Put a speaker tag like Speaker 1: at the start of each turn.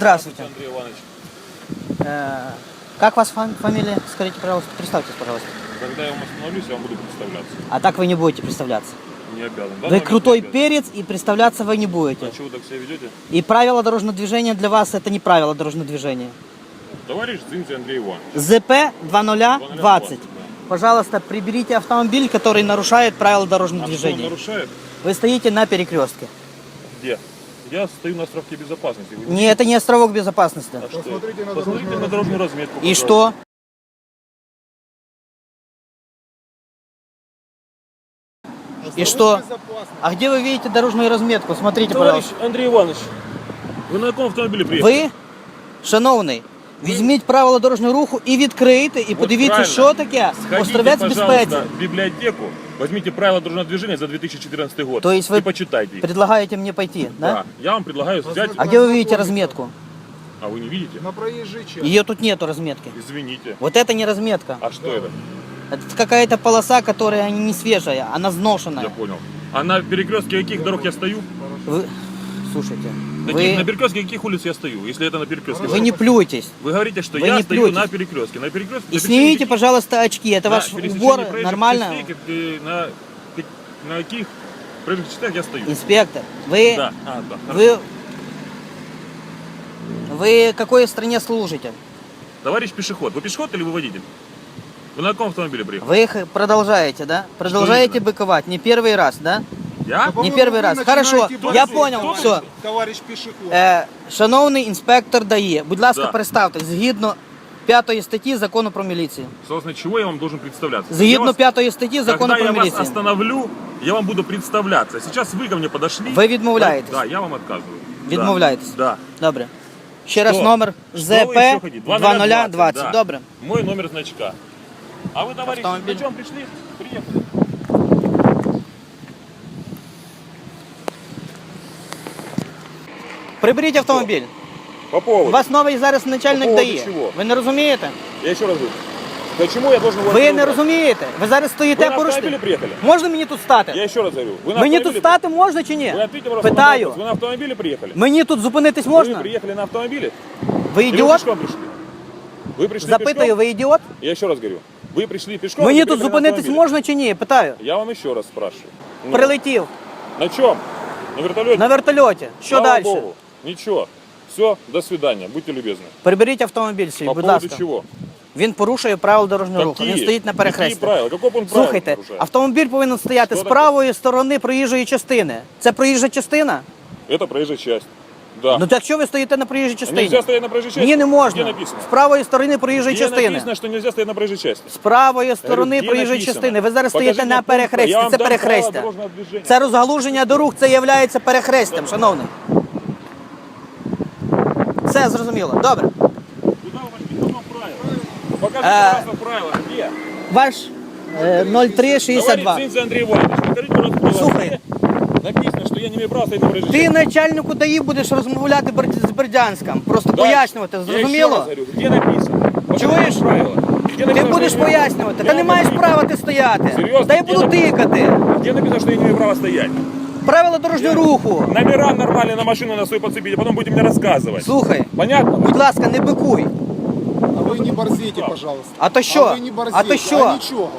Speaker 1: Здравствуйте.
Speaker 2: Андрей Иванович.
Speaker 1: Э, Как вас фам- фамилия? Скажите, пожалуйста, представьтесь, пожалуйста.
Speaker 2: Когда я вам остановлюсь, я вам буду представляться.
Speaker 1: А так вы не будете представляться.
Speaker 2: Не обязан. В данный
Speaker 1: Вы
Speaker 2: момент
Speaker 1: крутой
Speaker 2: не обязан.
Speaker 1: перец и представляться вы не будете.
Speaker 2: А чего вы так себя ведете?
Speaker 1: И правила дорожного движения для вас это не правила дорожного движения.
Speaker 2: Товарищ Цинци Андрей Иванович.
Speaker 1: ЗП 2020.
Speaker 2: 2020,
Speaker 1: Пожалуйста, приберите автомобиль, который нарушает правила дорожного
Speaker 2: А что он
Speaker 1: движения.
Speaker 2: нарушает?
Speaker 1: Вы стоите на перекрестке.
Speaker 2: Где? Я стою на островке безопасности. Вы
Speaker 1: Не, это не островок безопасности.
Speaker 2: А что?
Speaker 3: Посмотрите на
Speaker 2: Посмотрите
Speaker 3: дорожную
Speaker 2: на дорожную разметку.
Speaker 1: И
Speaker 2: пожалуйста.
Speaker 1: что? И что? А где вы видите дорожную разметку? Смотрите,
Speaker 2: Товарищ
Speaker 1: пожалуйста.
Speaker 2: Андрей Иванович, вы на каком автомобиле приехали?
Speaker 1: Ви, шановний, візьміть правила дорожнього руху і відкрийте, і
Speaker 2: От
Speaker 1: подивіться,
Speaker 2: правильно.
Speaker 1: що таке
Speaker 2: Сходите,
Speaker 1: островець
Speaker 2: пожалуйста,
Speaker 1: безпеці.
Speaker 2: в библиотеку, возьмите правила дорожного движения за 2014 год
Speaker 1: То есть вы
Speaker 2: и почитайте их.
Speaker 1: Предлагаете мне пойти, да?
Speaker 2: Да. Я вам предлагаю взять...
Speaker 1: А где вы видите разметку?
Speaker 2: А вы не видите?
Speaker 3: На проезжей части.
Speaker 1: Ее тут нету разметки.
Speaker 2: Извините.
Speaker 1: Вот это не разметка.
Speaker 2: А что это?
Speaker 1: Это какая-то полоса, которая не свежая, она
Speaker 2: Я
Speaker 1: сношенная.
Speaker 2: понял. А на перекрестке каких дорог я стою?
Speaker 1: Вы... Слушайте,
Speaker 2: На, каких- на
Speaker 1: вы,
Speaker 2: перекрестке каких улиц я стою, если это на перекрестке?
Speaker 1: вы не плюйтесь.
Speaker 2: Вы говорите, что
Speaker 1: Вы
Speaker 2: я
Speaker 1: не
Speaker 2: стою
Speaker 1: плюйтесь.
Speaker 2: на перекрестке. На перекрестке.
Speaker 1: И снимите, пожалуйста, очки. Это ваш убор нормально?
Speaker 2: На, на каких проезжих частях я стою?
Speaker 1: Инспектор, вы,
Speaker 2: Да. А, да. хорошо.
Speaker 1: вы, вы какой стране служите?
Speaker 2: Товарищ пешеход. Вы пешеход или вы водитель? Вы на каком автомобиле приехали?
Speaker 1: Вы их продолжаете, да? Продолжаете быковать. Не первый раз, да?
Speaker 2: Я?
Speaker 3: Да, по-моему,
Speaker 1: первый
Speaker 3: вы
Speaker 1: раз.
Speaker 3: начинаете
Speaker 1: Хорошо,
Speaker 3: бороться,
Speaker 1: я понял,
Speaker 3: товарищ-
Speaker 1: всё.
Speaker 3: Товарищ пешеход.
Speaker 1: Е, шановний інспектор ДАІ, будь ласка,
Speaker 2: Да.
Speaker 1: представтесь згідно 5 статті закону про міліцію.
Speaker 2: Собственно, чего я вам должен представляться? Я
Speaker 1: Згідно
Speaker 2: вас-
Speaker 1: 5 статті закону
Speaker 2: Когда
Speaker 1: про
Speaker 2: я вас
Speaker 1: міліцію.
Speaker 2: остановлю, я вам буду представляться. Сейчас вы ко мне подошли.
Speaker 1: Ви відмовляєтесь?
Speaker 2: Да, я вам отказываю.
Speaker 1: Відмовляєтесь?
Speaker 2: Да.
Speaker 1: Добре. Ще раз
Speaker 2: Что?
Speaker 1: номер
Speaker 2: Что вы
Speaker 1: ЗП
Speaker 2: еще хотите?
Speaker 1: 2020.
Speaker 2: да.
Speaker 1: Добре.
Speaker 2: Мой номер значка. А вы, товарищи,
Speaker 1: Автомобиль.
Speaker 2: на чем пришли? Приехали.
Speaker 1: Приберіть автомобіль.
Speaker 2: По
Speaker 1: У
Speaker 2: поводу.
Speaker 1: вас новий зараз начальник
Speaker 2: По поводу
Speaker 1: ДАІ.
Speaker 2: чого?
Speaker 1: Ви не розумієте?
Speaker 2: Я еще раз говорю. Почему я должен вас
Speaker 1: Ви не
Speaker 2: убрать?
Speaker 1: розумієте. Ви зараз
Speaker 2: Вы
Speaker 1: стоїте
Speaker 2: на
Speaker 1: порушите.
Speaker 2: автомобиле приехали?
Speaker 1: Можна мені тут стати?
Speaker 2: Я еще раз говорю. Вы на
Speaker 1: Мені тут
Speaker 2: автомобиле-
Speaker 1: стати можна чи ні?
Speaker 2: Вы ответьте, пожалуйста, на
Speaker 1: Питаю.
Speaker 2: вопрос. Вы на автомобиле приехали?
Speaker 1: Мені тут зупинитись
Speaker 2: Вы
Speaker 1: можна?
Speaker 2: приехали на автомобиле?
Speaker 1: Ви
Speaker 2: Или вы
Speaker 1: ідіот?
Speaker 2: пешком пришли? Вы пришли
Speaker 1: Запитую,
Speaker 2: пешком?
Speaker 1: ви ідіот?
Speaker 2: Я еще раз говорю. Вы пришли пешком?
Speaker 1: Мені
Speaker 2: или
Speaker 1: тут
Speaker 2: приехали на
Speaker 1: зупинитись
Speaker 2: автомобиле?
Speaker 1: можна чи ні? Питаю.
Speaker 2: Я вам еще раз спрашиваю. Ну,
Speaker 1: Прилетів
Speaker 2: На чем? На вертолете?
Speaker 1: на вертольоті. Що
Speaker 2: Слава
Speaker 1: далі?
Speaker 2: Богу. Ничего. Все, до свидания. Будьте любезны.
Speaker 1: Приберіть автомобіль свій,
Speaker 2: По
Speaker 1: будь
Speaker 2: поводу
Speaker 1: ласка.
Speaker 2: чего?
Speaker 1: Він порушує правила дорожнього руху. Він стоїть на перехресті.
Speaker 2: правила? Какой пункт правил
Speaker 1: Слухайте,
Speaker 2: нарушает?
Speaker 1: автомобіль повинен стояти
Speaker 2: Що
Speaker 1: з правої сторони проїжджої частини. Це проїжджа частина?
Speaker 2: Это проезжая часть. Да.
Speaker 1: Ну так що ви стоїте на проїжджій частині?
Speaker 2: Нельзя стоять на проезжей части?
Speaker 1: Ні, не можна.
Speaker 2: написано?
Speaker 1: З правої сторони проїжджої
Speaker 2: Где
Speaker 1: частини.
Speaker 2: написано, что нельзя стоять на проезжей части?
Speaker 1: З правої сторони
Speaker 2: Говорю,
Speaker 1: проїжджої
Speaker 2: написано?
Speaker 1: частини. Ви зараз
Speaker 2: Покажите
Speaker 1: стоїте на
Speaker 2: пункт, я
Speaker 1: перехресті.
Speaker 2: вам
Speaker 1: Це
Speaker 2: дам
Speaker 1: перехрестя.
Speaker 2: право.
Speaker 1: Це розгалуження дорог, це є перехрестям, шановний. Все зрозуміло. Добре.
Speaker 2: Куда вы пошли? В каком правиле? Покажите,
Speaker 1: А,
Speaker 2: пожалуйста, правила. Где?
Speaker 1: Ваш е, 0362.
Speaker 2: Товарищ Цинци Андрей Иванович, покажите.
Speaker 1: Слухай.
Speaker 2: Где Написано, что я не имею права стоять на проезжей
Speaker 1: Ти начальнику ДАІ будеш розмовляти берд- з Бердянськом. Просто пояснювати,
Speaker 2: Я еще раз
Speaker 1: зрозуміло?
Speaker 2: говорю, где написано? Покажите
Speaker 1: Чуєш?
Speaker 2: правила. Где
Speaker 1: Ти
Speaker 2: написано,
Speaker 1: будеш пояснювати. Та не маєш права ти стояти.
Speaker 2: Серйозно?
Speaker 1: Та я буду тикати.
Speaker 2: Где написано, что я не имею права стоять?
Speaker 1: Правила дорожнього руху.
Speaker 2: Номера нормально на машину на свою подцепить, а потом будете мне рассказывать.
Speaker 1: Слухай,
Speaker 2: Понятно?
Speaker 1: будь ласка, не бикуй.
Speaker 3: А вы не борзите, пожалуйста.
Speaker 1: А то що?
Speaker 3: А вы не борзите.
Speaker 1: А то що?
Speaker 3: А ничего.